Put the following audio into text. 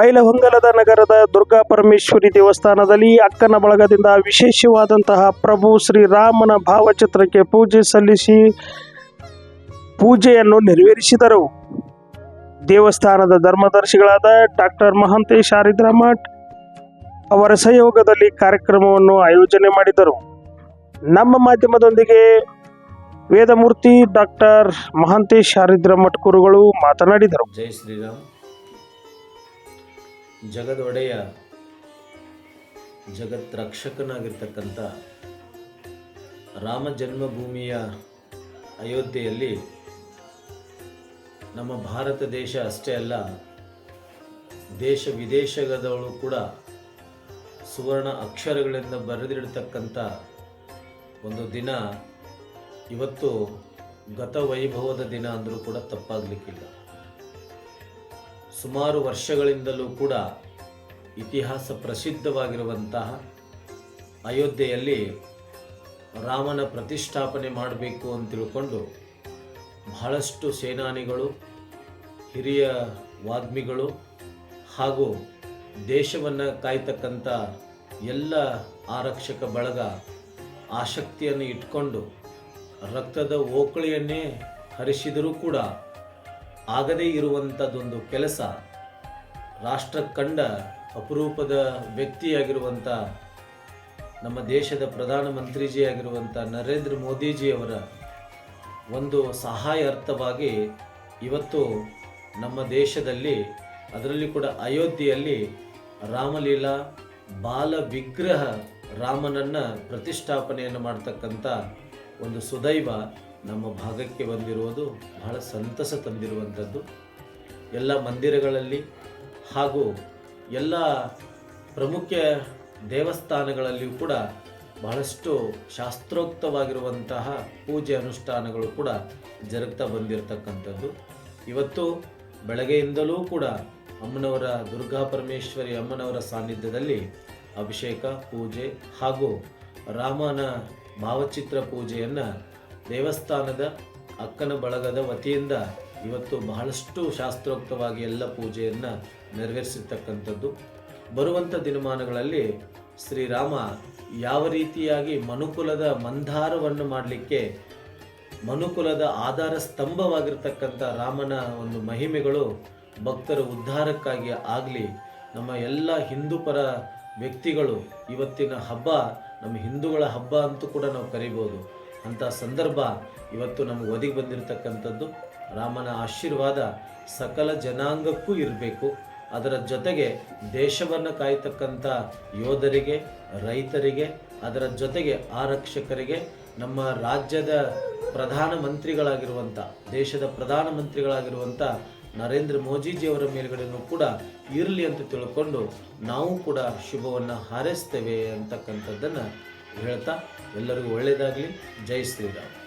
ಬೈಲಹೊಂಗಲದ ನಗರದ ದುರ್ಗಾ ಪರಮೇಶ್ವರಿ ದೇವಸ್ಥಾನದಲ್ಲಿ ಅಕ್ಕನ ಬಳಗದಿಂದ ವಿಶೇಷವಾದಂತಹ ಪ್ರಭು ಶ್ರೀರಾಮನ ಭಾವಚಿತ್ರಕ್ಕೆ ಪೂಜೆ ಸಲ್ಲಿಸಿ ಪೂಜೆಯನ್ನು ನೆರವೇರಿಸಿದರು. ದೇವಸ್ಥಾನದ ಧರ್ಮದರ್ಶಿಗಳಾದ ಡಾಕ್ಟರ್ ಮಹಂತೇಶ್ ಆರಿದ್ರಮಠ್ ಅವರ ಸಹಯೋಗದಲ್ಲಿ ಕಾರ್ಯಕ್ರಮವನ್ನು ಆಯೋಜನೆ ಮಾಡಿದರು. ನಮ್ಮ ಮಾಧ್ಯಮದೊಂದಿಗೆ ವೇದಮೂರ್ತಿ ಡಾಕ್ಟರ್ ಮಹಂತೇಶ್ ಆರಿದ್ರಮಠ್ ಗುರುಗಳು ಮಾತನಾಡಿದರು. ಜೈ ಶ್ರೀರಾಮ್. ಜಗದೊಡೆಯ ಜಗತ್ ರಕ್ಷಕನಾಗಿರ್ತಕ್ಕಂಥ ರಾಮ ಜನ್ಮಭೂಮಿಯ ಅಯೋಧ್ಯೆಯಲ್ಲಿ ನಮ್ಮ ಭಾರತ ದೇಶ ಅಷ್ಟೇ ಅಲ್ಲ, ದೇಶ ವಿದೇಶದವಳು ಕೂಡ ಸುವರ್ಣ ಅಕ್ಷರಗಳಿಂದ ಬರೆದಿಡ್ತಕ್ಕಂಥ ಒಂದು ದಿನ ಇವತ್ತು ಗತವೈಭವದ ದಿನ ಅಂದರೂ ಕೂಡ ತಪ್ಪಾಗಲಿಕ್ಕಿಲ್ಲ. ಸುಮಾರು ವರ್ಷಗಳಿಂದಲೂ ಕೂಡ ಇತಿಹಾಸ ಪ್ರಸಿದ್ಧವಾಗಿರುವಂತಹ ಅಯೋಧ್ಯೆಯಲ್ಲಿ ರಾಮನ ಪ್ರತಿಷ್ಠಾಪನೆ ಮಾಡಬೇಕು ಅಂತ ತಿಳ್ಕೊಂಡು ಬಹಳಷ್ಟು ಸೇನಾನಿಗಳು, ಹಿರಿಯ ವಾಗ್ಮಿಗಳು ಹಾಗೂ ದೇಶವನ್ನು ಕಾಯ್ತಕ್ಕಂಥ ಎಲ್ಲ ಆರಕ್ಷಕ ಬಳಗ ಆಸಕ್ತಿಯನ್ನು ಇಟ್ಕೊಂಡು ರಕ್ತದ ಓಕಳಿಯನ್ನೇ ಹರಿಸಿದರೂ ಕೂಡ ಆಗದೇ ಇರುವಂಥದ್ದೊಂದು ಕೆಲಸ ರಾಷ್ಟ್ರ ಕಂಡ ಅಪರೂಪದ ವ್ಯಕ್ತಿಯಾಗಿರುವಂಥ ನಮ್ಮ ದೇಶದ ಪ್ರಧಾನಮಂತ್ರಿಜಿ ಆಗಿರುವಂಥ ನರೇಂದ್ರ ಮೋದಿಜಿಯವರ ಒಂದು ಸಹಾಯಾರ್ಥವಾಗಿ ಇವತ್ತು ನಮ್ಮ ದೇಶದಲ್ಲಿ, ಅದರಲ್ಲಿ ಕೂಡ ಅಯೋಧ್ಯೆಯಲ್ಲಿ ರಾಮಲೀಲಾ, ಬಾಲ ವಿಗ್ರಹ ರಾಮನನ್ನು ಪ್ರತಿಷ್ಠಾಪನೆಯನ್ನು ಮಾಡ್ತಕ್ಕಂಥ ಒಂದು ಸುದೈವ ನಮ್ಮ ಭಾಗಕ್ಕೆ ಬಂದಿರುವುದು ಬಹಳ ಸಂತಸ ತಂದಿರುವಂಥದ್ದು. ಎಲ್ಲ ಮಂದಿರಗಳಲ್ಲಿ ಹಾಗೂ ಎಲ್ಲ ಪ್ರಮುಖ ದೇವಸ್ಥಾನಗಳಲ್ಲಿಯೂ ಕೂಡ ಬಹಳಷ್ಟು ಶಾಸ್ತ್ರೋಕ್ತವಾಗಿರುವಂತಹ ಪೂಜೆ ಅನುಷ್ಠಾನಗಳು ಕೂಡ ಜರುಗ್ತಾ ಬಂದಿರತಕ್ಕಂಥದ್ದು. ಇವತ್ತು ಬೆಳಗ್ಗೆಯಿಂದಲೂ ಕೂಡ ಅಮ್ಮನವರ ದುರ್ಗಾ ಪರಮೇಶ್ವರಿ ಅಮ್ಮನವರ ಸಾನ್ನಿಧ್ಯದಲ್ಲಿ ಅಭಿಷೇಕ, ಪೂಜೆ ಹಾಗೂ ರಾಮನ ಭಾವಚಿತ್ರ ಪೂಜೆಯನ್ನು ದೇವಸ್ಥಾನದ ಅಕ್ಕನ ಬಳಗದ ವತಿಯಿಂದ ಇವತ್ತು ಬಹಳಷ್ಟು ಶಾಸ್ತ್ರೋಕ್ತವಾಗಿ ಎಲ್ಲ ಪೂಜೆಯನ್ನು ನೆರವೇರಿಸಿರ್ತಕ್ಕಂಥದ್ದು. ಬರುವಂಥ ದಿನಮಾನಗಳಲ್ಲಿ ಶ್ರೀರಾಮ ಯಾವ ರೀತಿಯಾಗಿ ಮನುಕುಲದ ಮಂದಾರವನ್ನು ಮಾಡಲಿಕ್ಕೆ, ಮನುಕುಲದ ಆಧಾರ ಸ್ತಂಭವಾಗಿರ್ತಕ್ಕಂಥ ರಾಮನ ಒಂದು ಮಹಿಮೆಗಳು ಭಕ್ತರ ಉದ್ಧಾರಕ್ಕಾಗಿ ಆಗಲಿ, ನಮ್ಮ ಎಲ್ಲ ಹಿಂದೂ ಪರ ವ್ಯಕ್ತಿಗಳು ಇವತ್ತಿನ ಹಬ್ಬ ನಮ್ಮ ಹಿಂದೂಗಳ ಹಬ್ಬ ಅಂತೂ ಕೂಡ ನಾವು ಕರಿಬೋದು. ಅಂಥ ಸಂದರ್ಭ ಇವತ್ತು ನಮಗೆ ಒದಗಿ ಬಂದಿರತಕ್ಕಂಥದ್ದು. ರಾಮನ ಆಶೀರ್ವಾದ ಸಕಲ ಜನಾಂಗಕ್ಕೂ ಇರಬೇಕು. ಅದರ ಜೊತೆಗೆ ದೇಶವನ್ನು ಕಾಯ್ತಕ್ಕಂಥ ಯೋಧರಿಗೆ, ರೈತರಿಗೆ, ಅದರ ಜೊತೆಗೆ ಆರಕ್ಷಕರಿಗೆ, ನಮ್ಮ ರಾಜ್ಯದ ಪ್ರಧಾನಮಂತ್ರಿಗಳಾಗಿರುವಂಥ ದೇಶದ ಪ್ರಧಾನಮಂತ್ರಿಗಳಾಗಿರುವಂಥ ನರೇಂದ್ರ ಮೋದಿಜಿಯವರ ಮೇಲುಗಡೆಯೂ ಕೂಡ ಇರಲಿ ಅಂತ ತಿಳ್ಕೊಂಡು ನಾವು ಕೂಡ ಶುಭವನ್ನು ಹಾರೈಸ್ತೇವೆ ಅಂತಕ್ಕಂಥದ್ದನ್ನು ಹೇಳ್ತಾ ಎಲ್ಲರಿಗೂ ಒಳ್ಳೆಯದಾಗಲಿ ಜೈ ಶ್ರೀರಾಮ್.